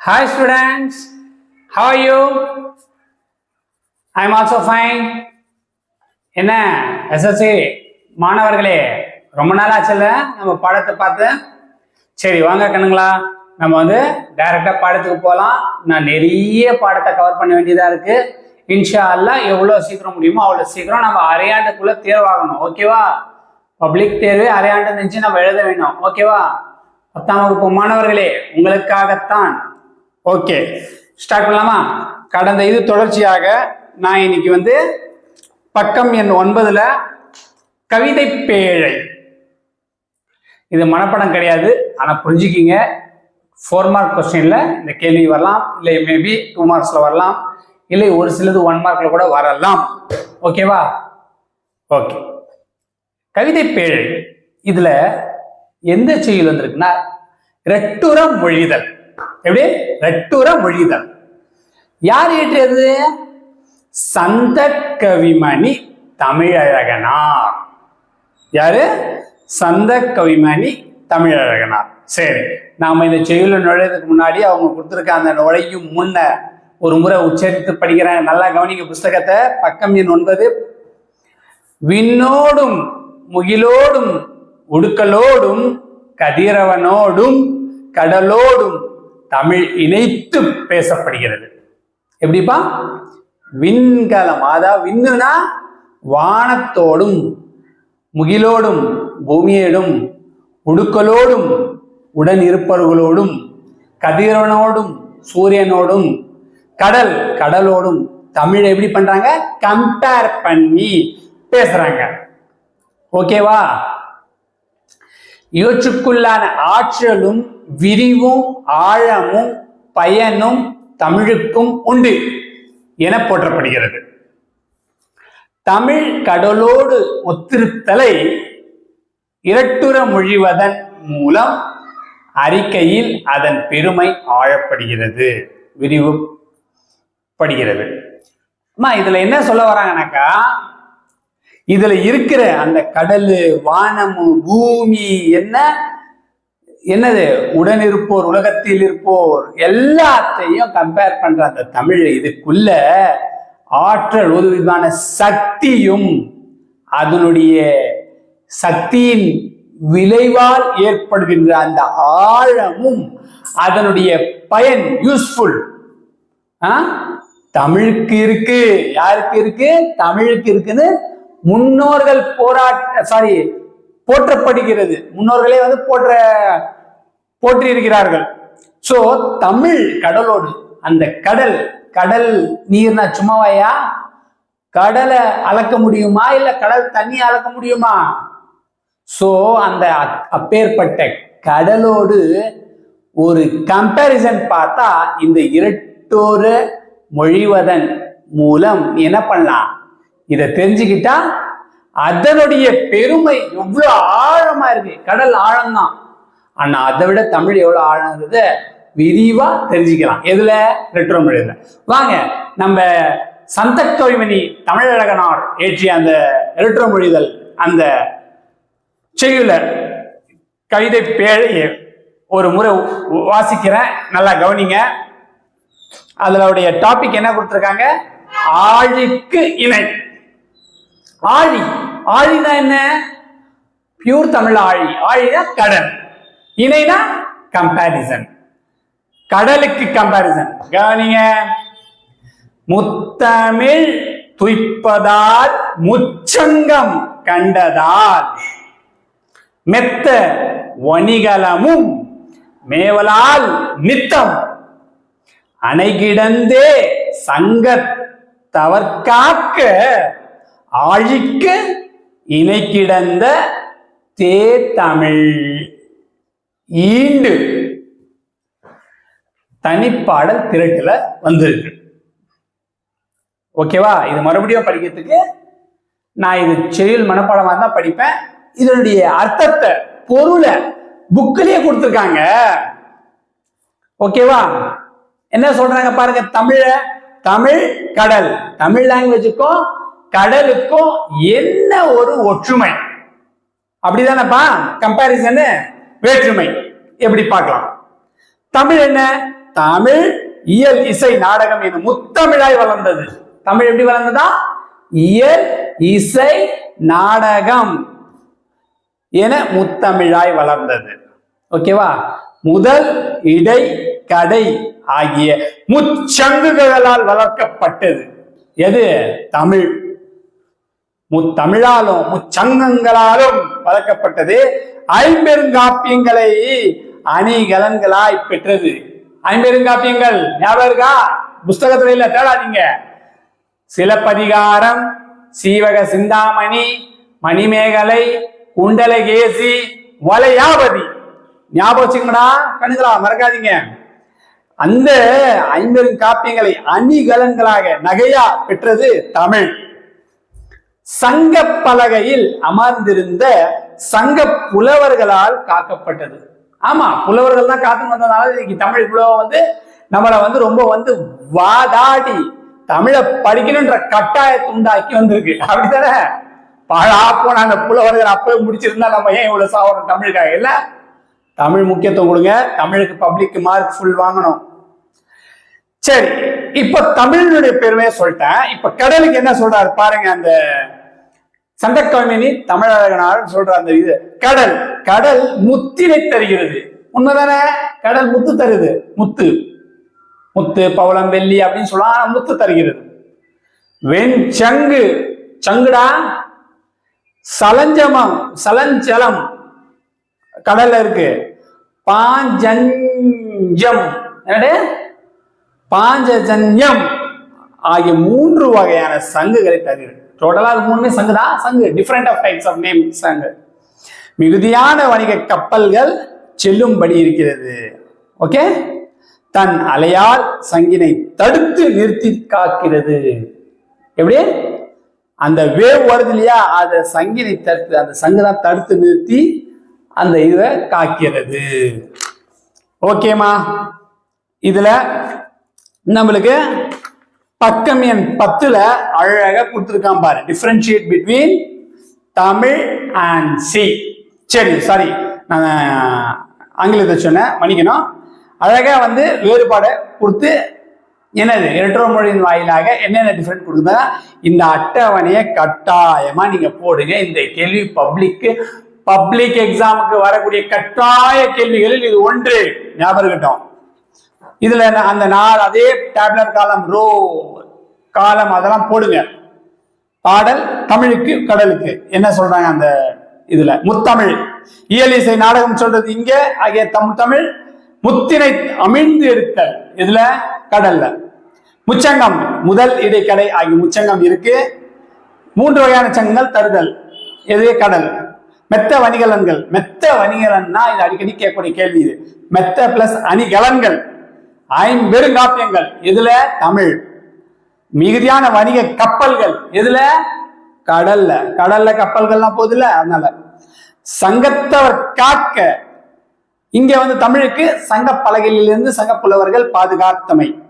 Hi students, how are you? I am also fine. என்ன SSC மாணவர்களே ரொம்ப நாள் ஆச்சுல்ல நம்ம படத்தை பார்த்து. சரி வாங்க கண்ணுங்களா. நம்ம வந்து டைரக்டா பாடத்துக்கு போகலாம் நான் நிறைய பாடத்தை கவர் பண்ண வேண்டியதா இருக்கு. இன்ஷா அல்லா எவ்வளோ சீக்கிரம் முடியுமோ அவ்வளோ சீக்கிரம் நம்ம அரையாண்டுக்குள்ளே தேர்வாகணும். ஓகேவா பப்ளிக் தேர்வு அரையாண்டு நினச்சி நம்ம எழுத வேணும். ஓகேவா பத்தாம் வகுப்பு மாணவர்களே உங்களுக்காகத்தான் ஓகே ஸ்டார்ட் பண்ணலாமா? கடந்த இது தொடர்ச்சியாக நான் இன்னைக்கு வந்து பக்கம் எண் ஒன்பதுல கவிதை பேழை. இது மனப்படம் கிடையாது ஆனால் புரிஞ்சுக்கிங்க. ஃபோர் மார்க் கொஸ்டின்ல இந்த கேள்வி வரலாம் இல்லை மேபி டூ மார்க்ஸ்ல வரலாம் இல்லை ஒரு சிலது ஒன் மார்க்ல கூட வரலாம். ஓகேவா ஓகே கவிதை பேழை இதுல எந்த செயல் வந்திருக்குன்னா ரெட்டுற மொழிதல். எப்படி? ரெட்டுற மொழிதல் யார் இயற்றியது? சந்த கவிமணி தமிழழகனார். யாரு? சந்த கவிமணி தமிழழகனார். சரி நாம இந்த செய்யுள்ள நுழையதுக்கு முன்னாடி அவங்க கொடுத்துருக்க அந்த நுழையும் முன்ன ஒரு முறை உச்சரித்து படிக்கிறேன். நல்லா கவனிக்க புஸ்தகத்தை. பக்கம் எண் ஒன்பது. விண்ணோடும் முகிலோடும் உடுக்கலோடும் கதிரவனோடும் கடலோடும் தமிழ் இணைத்து பேசப்படுகிறது. எப்படிப்பா? விண்கலம். அதாவது விண்ணுனா வானத்தோடும் முகிலோடும் பூமியோடும் உடுக்கலோடும் உடன் இருப்பவர்களோடும் கதிரவனோடும் சூரியனோடும் கடல் கடலோடும் தமிழை எப்படி பண்றாங்க? கம்பேர் பண்ணி பேசுறாங்க. ஓகேவா இவற்றுக்குள்ளான ஆற்றலும் விரிவும் ஆழமும் பயனும் தமிழுக்கும் உண்டு என போற்றப்படுகிறது. தமிழ் கடலோடு ஒத்திருத்தலை இரட்டுற மொழிவதன் மூலம் அறிக்கையில் அதன் பெருமை ஆழப்படுகிறது விரிவுபடுகிறது. அம்மா இதுல என்ன சொல்ல வராங்கனாக்கா இதுல இருக்கிற அந்த கடல் வானமும் பூமி என்ன? என்னது? உடன் இருப்போர் உலகத்தில் இருப்போர் எல்லாத்தையும் கம்பேர் பண்ற அந்த தமிழ் இதுக்குள்ள ஆற்றல் ஒரு விதமான சக்தியும் அதனுடைய சக்தியின் விளைவால் ஏற்படுகின்ற அந்த ஆழமும் அதனுடைய பயன் யூஸ்ஃபுல் தமிழுக்கு இருக்கு. யாருக்கு இருக்கு? தமிழுக்கு இருக்குன்னு முன்னோர்கள் போராட்ட சாரி போற்றப்படுகிறது. முன்னோர்களே வந்து போற்ற போற்றி இருக்கிறார்கள் சோ தமிழ் கடலோடு அந்த கடல் கடல் நீர்னா சும்மாவையா? கடலை அளக்க முடியுமா? இல்ல கடல் தண்ணி அளக்க முடியுமா? சோ அந்த அப்பேற்பட்ட கடலோடு ஒரு கம்பேரிசன் பார்த்தா இந்த இரட்டோரு மொழிவதன் மூலம் என்ன பண்ணலாம்? இதை தெரிஞ்சுக்கிட்டா அதனுடைய பெருமை எவ்வளவு ஆழமா இருக்கு. கடல் ஆழம்தான். ஆனா அதை விட தமிழ் எவ்வளவு ஆழங்கிறத விரிவா தெரிஞ்சுக்கலாம். எதுல? ரெட்ரோ மொழியில வாங்க நம்ம சந்த கவிமணி தமிழழகனார் ஏற்றிய அந்த ரெட்ரோ மொழிதல் அந்த செய்யுள கவிதை பேழையை ஒரு முறை வாசிக்கிறேன். நல்லா கவனிங்க. அதனுடைய டாபிக் என்ன கொடுத்துருக்காங்க? ஆழிக்கு இணை. ஆழி. ஆழினா என்ன? பியூர் தமிழ் ஆழி. ஆழினா கடல். இணைனா கம்பாரிசன் கடலுக்கு கம்பாரிசன் கவனிங்க. முத்தமிழ் துய்ப்பதால் முச்சங்கம் கண்டதால் மெத்த வணிகலமும் மேவலால் நித்தம். அணைகிடந்தே சங்க தவற்காக்க ஆழிக்கு இணை கிடந்த தே தமிழ் ஈண்டு. தனிப்பாடல் திரட்டுல வந்திருக்கு. ஓகேவா இது மறுபடியும் படிக்கிறதுக்கு நான் இது செயல் மனப்பாடமாக தான் படிப்பேன். இதனுடைய அர்த்தத்தை பொருளை புக்கிலேயே கொடுத்துருக்காங்க. ஓகேவா என்ன சொல்றாங்க பாருங்க தமிழ தமிழ் கடல். தமிழ் லாங்குவேஜுக்கும் கடலுக்கும் என்ன ஒரு ஒற்றுமை? அப்படிதானப்பா கம்பாரிசனு வேற்றுமை. எப்படி பார்க்கலாம்? தமிழ் என்ன? தமிழ் இயல் இசை நாடகம் என முத்தமிழாய் வளர்ந்தது. தமிழ் எப்படி வளர்ந்ததா? இயல் இசை நாடகம் என முத்தமிழாய் வளர்ந்தது. ஓகேவா? முதல் இடை கடை ஆகிய முச்சங்குகளால் வளர்க்கப்பட்டது. எது? தமிழ். முத்தமிழாலும் முச்சங்கங்களாலும் வளர்க்கப்பட்டது. ஐம்பெருங்காப்பியங்களை அணிகலன்களாய் பெற்றது. ஐம்பெருங்காப்பியங்கள் ஞாபகம் இருக்கா? புஸ்தகத்துல இல்ல தேடாதீங்க. சிலப்பதிகாரம் சீவக சிந்தாமணி மணிமேகலை குண்டலகேசி வலையாபதி ஞாபகம் வச்சுக்கங்கடா கணுங்களா மறக்காதீங்க. அந்த ஐம்பெரும் காப்பியங்களை அணிகலன்களாக நகையா பெற்றது தமிழ். சங்க பலகையில் அமர்ந்திருந்த சங்க புலவர்களால் காக்கப்பட்டது. ஆமா புலவர்கள் தான் காத்து வந்ததுனால இன்னைக்கு தமிழ் புலவ வந்து நம்மளை வந்து ரொம்ப வந்து வாதாடி தமிழை படிக்கணுன்ற கட்டாயத்தை உண்டாக்கி வந்திருக்கு. அப்படித்தானே? பழா போன அந்த புலவர்கள் அப்பவே முடிச்சிருந்தா நம்ம ஏன் இவ்வளவு சாவரம் தமிழுக்காக? இல்ல தமிழ் முக்கியத்துவம் கொடுங்க. தமிழுக்கு பப்ளிக் மார்க் ஃபுல் வாங்கணும். சரி இப்ப தமிழனுடைய பெருமையை சொல்லிட்டேன். இப்ப கடலுக்கு என்ன சொல்றாரு பாருங்க அந்த சங்கக்கவிமணி தமிழகனார் சொல்ற அந்த இது கடல் கடல் முத்தினை தருகிறது. உண்மைதானே? கடல் முத்து தருது. முத்து. முத்து பவளம் வெள்ளி அப்படின்னு சொல்லலாம் முத்து தருகிறது. வெண் சங்கு. சங்குடா? சலஞ்சமம். சலஞ்சலம். கடல்ல இருக்கு. பாஞ்சஞ்சம். என்னடே பாஞ்சஜன்யம் ஆகிய மூன்று வகையான சங்குகளை தருகிறது. டோட்டலாக மூணுமே சங்கு தான் சங்கு. Different of types of name சங்கு. மிகுதியான வணிக கப்பல்கள் செல்லும்படி இருக்கிறது. ஓகே தன் அலையால் சங்கினை தடுத்து நிறுத்தி காக்கிறது. எப்படி? அந்த வேவ் வருது இல்லையா? அதை சங்கினை தடுத்து அந்த சங்கு தான் தடுத்து நிறுத்தி அந்த இதை காக்கிறது. ஓகேமா இதுல நம்மளுக்கு பக்கம் எண் பத்துல அழகா கொடுத்துருக்கான் பாரு. டிஃபரன்ஷியேட் பிட்வீன் தமிழ் அண்ட் சி சரி சாரி நான் ஆங்கிலத்தை சொன்னேன் மன்னிக்கணும். அழகா வந்து வேறுபாடை கொடுத்து என்னது இரட்டோ மொழியின் வாயிலாக என்னென்ன டிஃபரெண்ட் கொடுக்குதா இந்த அட்டவணையை கட்டாயமா நீங்க போடுங்க. இந்த கேள்வி பப்ளிக்கு பப்ளிக் எக்ஸாமுக்கு வரக்கூடிய கட்டாய கேள்விகளில் இது ஒன்று. ஞாபகம் இருக்கட்டும். இதுல அந்த நாள் அதே டேப்லர் காலம் ரோ காலம் அதெல்லாம் போடுங்க. பாடல் தமிழுக்கு கடலுக்கு. என்ன சொல்றாங்க அந்த இதுல? முத்தமிழ். இயல் இசை நாடகம் சொல்றது இங்க ஆகிய தமிழ் தமிழ். முத்தினை அமிழ்ந்து இருத்தல் இதுல கடல்ல. முச்சங்கம் முதல் இடைக்கடை ஆகிய முச்சங்கம் இருக்கு. மூன்று வகையான சங்கங்கள் தருதல். எது? கடல். மெத்த வணிகலன்கள். மெத்த வணிகலன்னா இது அடிக்கடி கேட்கக்கூடிய கேள்வி இது. மெத்த பிளஸ் அணிகலன்கள். ஐம்பெருங்காப்பியங்கள். இதுல தமிழ். மிகுதியான வணிக கப்பல்கள். எதுல? கடல்ல. கடல்ல கப்பல்கள்லாம் போகுதுல்ல அதனால. சங்கத்தவர் காக்க. இங்க வந்து தமிழுக்கு சங்க பலகையிலிருந்து சங்க புலவர்கள் பாதுகாத்தமை.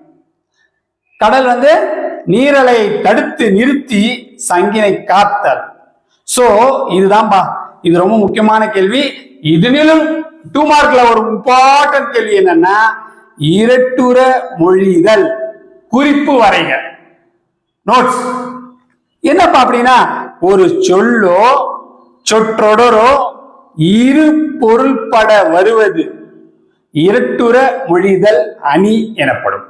கடல் வந்து நீரலையை தடுத்து நிறுத்தி சங்கினை காத்தல். சோ இதுதான்பா. இது ரொம்ப முக்கியமான கேள்வி. இதுனிலும் டூ மார்க்ல ஒரு இம்பார்ட்டன்ட் கேள்வி என்னன்னா இரட்டுற மொழிதல் குறிப்பு வரைக. நோட்ஸ் என்னப்பா அப்படின்னா ஒரு சொல்லோ சொற்றொடரோ இரு பொருள்பட வருவது. இரட்டுற மொழிதல் அணி எனப்படும்.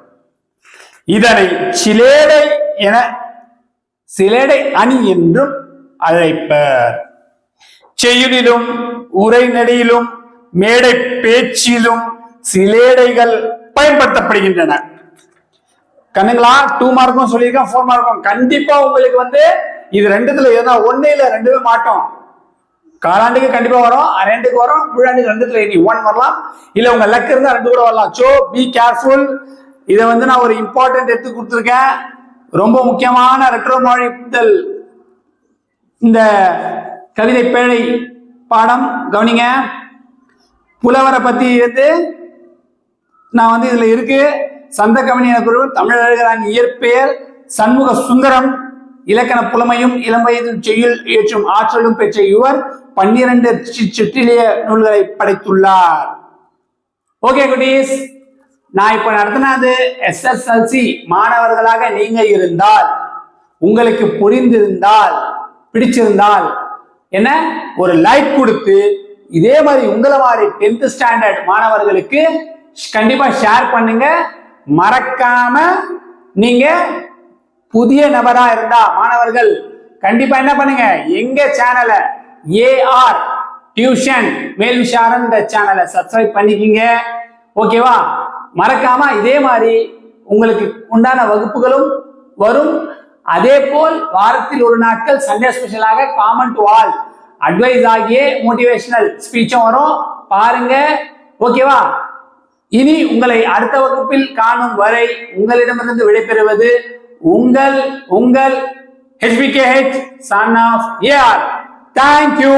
இதனை சிலேடை என சிலேடை அணி என்றும் அழைப்பர். செயலிலும் உரைநடையிலும் மேடை பேச்சிலும் சிலேடைகள் பயன்படுத்தப்படுகின்றன. கண்ணுங்களா டூ மார்க்கும் சொல்லியிருக்கேன் ஃபோர் மார்க்கும் கண்டிப்பா உங்களுக்கு வந்து இது ரெண்டுத்துல எதுனா ஒன்னு இல்ல ரெண்டுமே மாட்டோம். காலாண்டுக்கு கண்டிப்பா வரும் அரையாண்டுக்கு வரும் முழாண்டுக்கு ரெண்டுத்துல இனி ஒன் வரலாம். இல்ல உங்க லக் இருந்தா ரெண்டு கூட வரலாம். சோ பி கேர்ஃபுல் இதை வந்து நான் ஒரு இம்பார்ட்டன்ட் எடுத்து கொடுத்துருக்கேன். ரொம்ப முக்கியமான ரெட்ரோமாழித்தல் இந்த கவிதை பேழை பாடம். கவனிங்க. புலவரை பத்தி வந்து நான் வந்து இதுல இருக்கு. சந்த கவனிய குரு தமிழர்களான் இயற்பெயர் சண்முக சுந்தரம் இலக்கண புலமையும் இளம் வயதில் செய்யுள் இயற்றும் ஆற்றலும் பெற்ற இவர் பன்னிரண்டு சி- சிற்றிலிய நூல்களை படைத்துள்ளார். ஓகே குட்டீஸ். நான் இப்ப நடத்தினது எஸ்எஸ்எல்சி மாணவர்களாக நீங்க இருந்தால் உங்களுக்கு புரிந்திருந்தால் பிடிச்சிருந்தால் என்ன? ஒரு லைக் கொடுத்து இதே மாதிரி உங்களை மாதிரி டென்த் ஸ்டாண்டர்ட் மாணவர்களுக்கு கண்டிப்பா ஷேர் பண்ணுங்க. மறக்காம நீங்க புதிய நபரா இருந்தா மாணவர்கள் கண்டிப்பா என்ன பண்ணுங்க? எங்க சேனலை ஏஆர் டியூஷன் மேல் விசாரன் சேனலை சப்ஸ்கிரைப் பண்ணிக்கிங்க. ஓகேவா மறக்காம இதே மாதிரி உங்களுக்கு உண்டான வகுப்புகளும் வரும். அதே போல் வாரத்தில் ஒரு நாட்கள் சண்டே ஸ்பெஷலாக காமன் டு ஆல் அட்வைஸ் ஆகிய மோட்டிவேஷனல் ஸ்பீச்சும் வரும். பாருங்க. ஓகேவா இனி உங்களை அடுத்த வகுப்பில் காணும் வரை உங்களிடமிருந்து விடைபெறுவது உங்கள் உங்கள் HPKH son of AR thank you